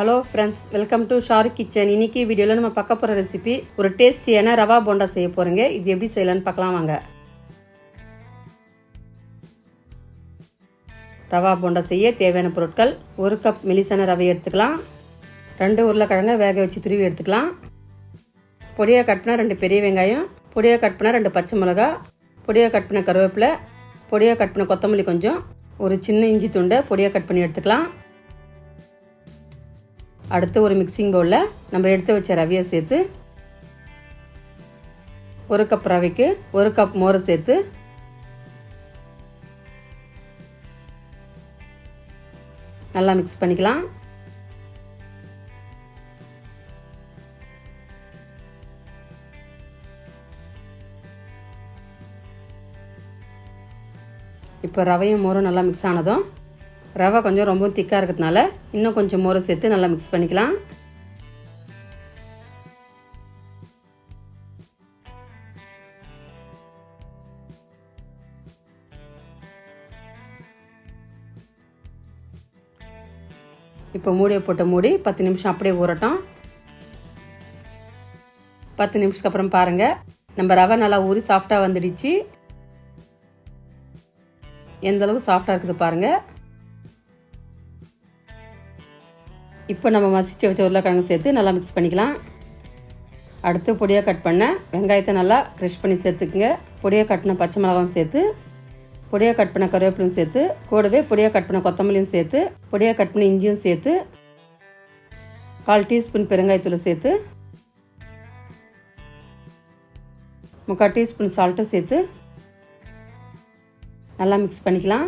Hello friends welcome to Shahrukh kitchen இன்னைக்கு வீடியோவில் நம்ம பார்க்க போகிற ரெசிபி ஒரு டேஸ்டியான ரவா போண்டா செய்ய போகிறேங்க இது எப்படி செய்யலான்னு பார்க்கலாம் வாங்க. ரவா போண்டா செய்ய தேவையான பொருட்கள் ஒரு கப் மெலிசான ரவை எடுத்துக்கலாம். ரெண்டு உருளைக்கிழங்க வேக வச்சு துருவி எடுத்துக்கலாம். பொடியாக கட் பண்ணால் ரெண்டு பெரிய வெங்காயம் பொடியாக கட் பண்ணால் ரெண்டு பச்சை மிளகா பொடியாக கட் பண்ண கருவேப்பிலை பொடியாக கட் பண்ண கொத்தமல்லி கொஞ்சம் ஒரு சின்ன இஞ்சி துண்டை பொடியாக கட் பண்ணி எடுத்துக்கலாம். அடுத்து ஒரு மிக்சிங் பவுலில் நம்ம எடுத்து வச்ச ரவையை சேர்த்து ஒரு கப் ரவைக்கு ஒரு கப் மோரை சேர்த்து நல்லா மிக்ஸ் பண்ணிக்கலாம். இப்போ ரவையும் மோரும் நல்லா மிக்ஸ் ஆனதும் ரவை கொஞ்சம் ரொம்ப திக்காக இருக்கிறதுனால இன்னும் கொஞ்சம் மோரை சேர்த்து நல்லா மிக்ஸ் பண்ணிக்கலாம். இப்போ மூடியை போட்ட மூடி பத்து நிமிஷம் அப்படியே ஊறட்டும். பத்து நிமிஷத்துக்கு அப்புறம் பாருங்கள் நம்ம ரவை நல்லா ஊறி சாஃப்டாக வந்துடுச்சு. எந்த அளவுக்கு சாஃப்டாக இருக்குது பாருங்கள் இப்போ நம்ம மசிச்சு வச்ச உருளைக்கிழங்கு சேர்த்து நல்லா மிக்ஸ் பண்ணிக்கலாம். அடுத்து பொடியாக கட் பண்ண வெங்காயத்தை நல்லா க்ரஷ் பண்ணி சேர்த்துக்குங்க. பொடியாக கட்டின பச்சை மிளகாவும் சேர்த்து பொடியாக கட் பண்ண கருவேப்பிலையும் சேர்த்து கூடவே பொடியாக கட் பண்ண கொத்தமல்லியும் சேர்த்து பொடியாக கட் பண்ண இஞ்சியும் சேர்த்து கால் டீஸ்பூன் பெருங்காயத்தூள் சேர்த்து முக்கால் டீஸ்பூன் சால்ட்டும் சேர்த்து நல்லா மிக்ஸ் பண்ணிக்கலாம்.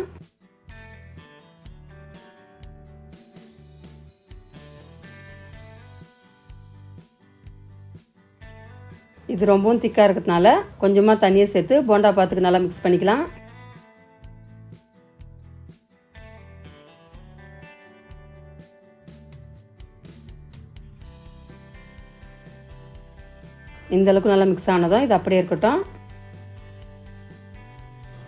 இது ரொம்பவும் திக்காக இருக்கிறதுனால கொஞ்சமாக தண்ணியை சேர்த்து போண்டா பாத்துக்கு நல்லா மிக்ஸ் பண்ணிக்கலாம். இந்த அளவுக்கு நல்லா மிக்ஸ் ஆனதும் இது அப்படியே இருக்கட்டும்.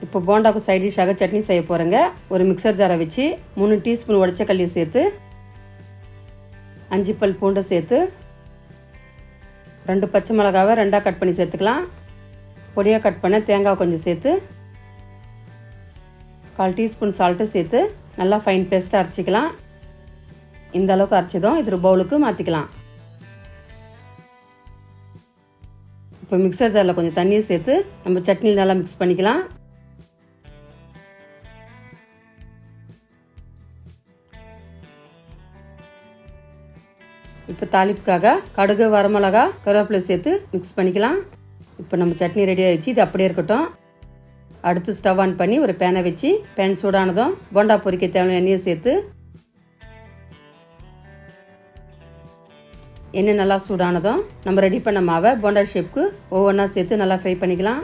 இப்போ போண்டாக்கு சைட் டிஷ்ஷாக சட்னி செய்ய போகிறேங்க ஒரு மிக்சர் ஜாரை வச்சு மூணு டீஸ்பூன் உடச்ச கல்லியை சேர்த்து அஞ்சு பல் பூண்டை சேர்த்து ரெண்டு பச்சை மிளகாவை ரெண்டாக கட் பண்ணி சேர்த்துக்கலாம். பொடியாக கட் பண்ண தேங்காய் கொஞ்சம் சேர்த்து கால் டீஸ்பூன் சால்ட்டு சேர்த்து நல்லா ஃபைன் பேஸ்ட்டாக அரைச்சிக்கலாம். இந்த அளவுக்கு அரைச்சதும் இது ஒரு பவுலுக்கு மாற்றிக்கலாம் இப்போ மிக்சர் ஜாரில் கொஞ்சம் தண்ணியை சேர்த்து நம்ம சட்னியில் நல்லா மிக்ஸ் பண்ணிக்கலாம். இப்போ தாளிப்புக்காக கடுகு வரமிளகா கருவேப்பிலை சேர்த்து மிக்ஸ் பண்ணிக்கலாம். இப்போ நம்ம சட்னி ரெடி ஆகிடுச்சு இது அப்படியே இருக்கட்டும். அடுத்து ஸ்டவ் ஆன் பண்ணி ஒரு பேனை வச்சு பேன் சூடானதும் போண்டா பொரிக்க தேவையான எண்ணெயை சேர்த்து எண்ணெய் நல்லா சூடானதும் நம்ம ரெடி பண்ண மாவை போண்டா ஷேப்புக்கு ஒவ்வொன்றா சேர்த்து நல்லா ஃப்ரை பண்ணிக்கலாம்.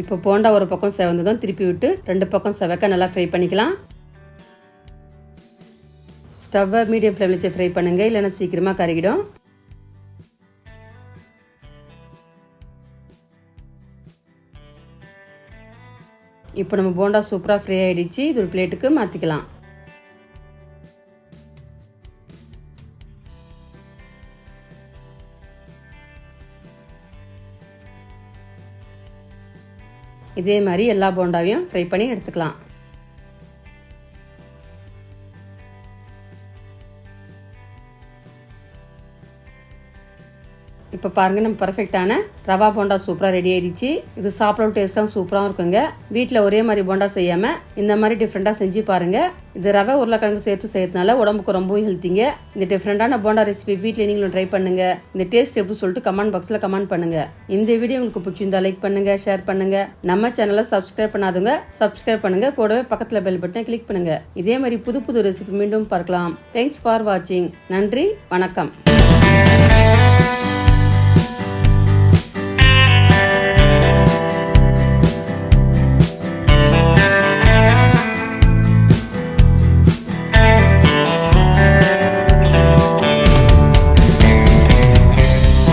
இப்போ போண்டா ஒரு பக்கம் செவந்ததும் திருப்பி விட்டு ரெண்டு பக்கம் செவக்க நல்லா ஃப்ரை பண்ணிக்கலாம். ஸ்டவ்வை மீடியம் ஃப்ளேமில் வச்சு ஃப்ரை பண்ணுங்கள் இல்லைன்னா சீக்கிரமாக கருகிடும். இப்போ நம்ம போண்டா சூப்பராக ஃப்ரை ஆகிடுச்சு இது ஒரு பிளேட்டுக்கு மாற்றிக்கலாம் இதே மாதிரி எல்லா போண்டாவையும் ஃப்ரை பண்ணி எடுத்துக்கலாம். இப்போ பாருங்கள் நம்ம பர்ஃபெக்டான ரவா போண்டா சூப்பராக ரெடி ஆயிடுச்சு. இது சாப்பிடவும் டேஸ்ட்டாகவும் சூப்பராகவும் இருக்குங்க. வீட்டில் ஒரே மாதிரி போண்டா செய்யாமல் இந்த மாதிரி டிஃப்ரெண்ட்டாக செஞ்சு பாருங்கள் இது ரவை உருளைக்கிழங்கு சேர்த்து செய்யறதுனால உடம்புக்கு ரொம்பவும் ஹெல்த்திங்க இந்த டிஃப்ரெண்ட்டான போண்டா ரெசிபி வீட்டில் நீங்களும் ட்ரை பண்ணுங்க. இந்த டேஸ்ட் எப்படி சொல்லிட்டு கமெண்ட் பாக்ஸில் கமெண்ட் பண்ணுங்க. இந்த வீடியோ உங்களுக்கு பிடிச்சிருந்தா லைக் பண்ணுங்க ஷேர் பண்ணுங்க. நம்ம சேனலை சப்ஸ்கிரைப் பண்ணாதவங்க சப்ஸ்கிரைப் பண்ணுங்க. கூடவே பக்கத்தில் பெல் பட்டனை கிளிக் பண்ணுங்க. இதே மாதிரி புது புது ரெசிபி மீண்டும் பார்க்கலாம். தேங்க்ஸ் ஃபார் வாட்சிங் நன்றி வணக்கம்.